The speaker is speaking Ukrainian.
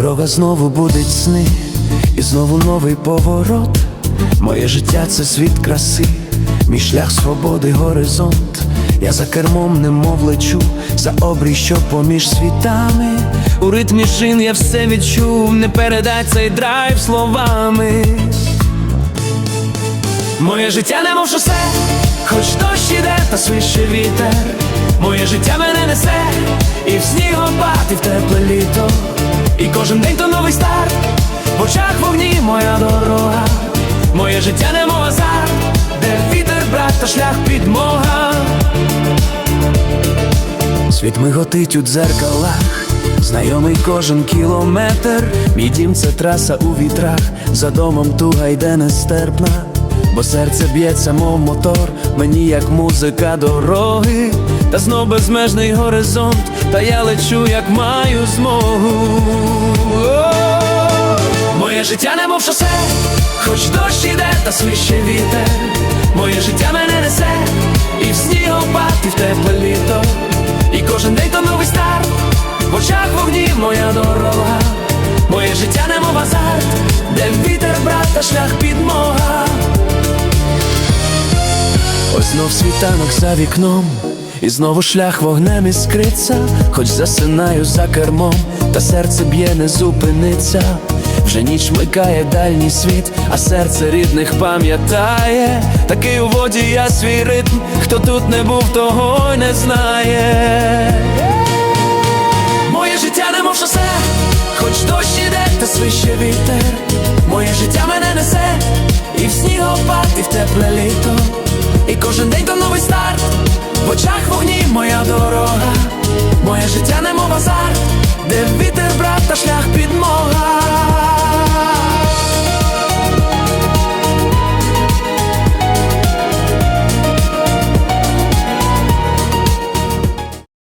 Дорога знову будить сни, і знову новий поворот. Моє життя це світ краси, мій шлях свободи, горизонт. Я за кермом немов лечу, за обрій, що поміж світами. У ритмі шин я все відчув, не передай цей драйв словами. Моє життя немов шосе, хоч дощ іде та свище вітер. Моє життя мене несе, і в снігопад, і в тепле літо. Кожен день то новий старт, в очах вогні моя дорога. Моє життя немов азарт, де вітер, брат, та шлях підмога. Світ миготить у дзеркалах, знайомий кожен кілометр. Мій дім це траса у вітрах, за домом туга йде нестерпна, бо серце б'ється, мов мотор, мені як музика дороги, та знов безмежний горизонт, та я лечу, як маю змогу. Моє життя немов шосе, хоч дощ іде та свище вітер. Моє життя мене несе, і в снігопад, і в тепле літо. І кожен день то новий старт, в очах вогні моя дорога. Моє життя немов азарт, де вітер, брат, та шлях підмога. Ось знов світанок за вікном, і знову шлях вогнем іскриться, хоч засинаю за кермом, та серце б'є, не зупиниться. Вже ніч микає дальній світ, а серце рідних пам'ятає. Такий у воді я свій ритм, хто тут не був, того й не знає. Моє життя немов шосе, хоч дощ іде, та свище вітер. Моє життя мене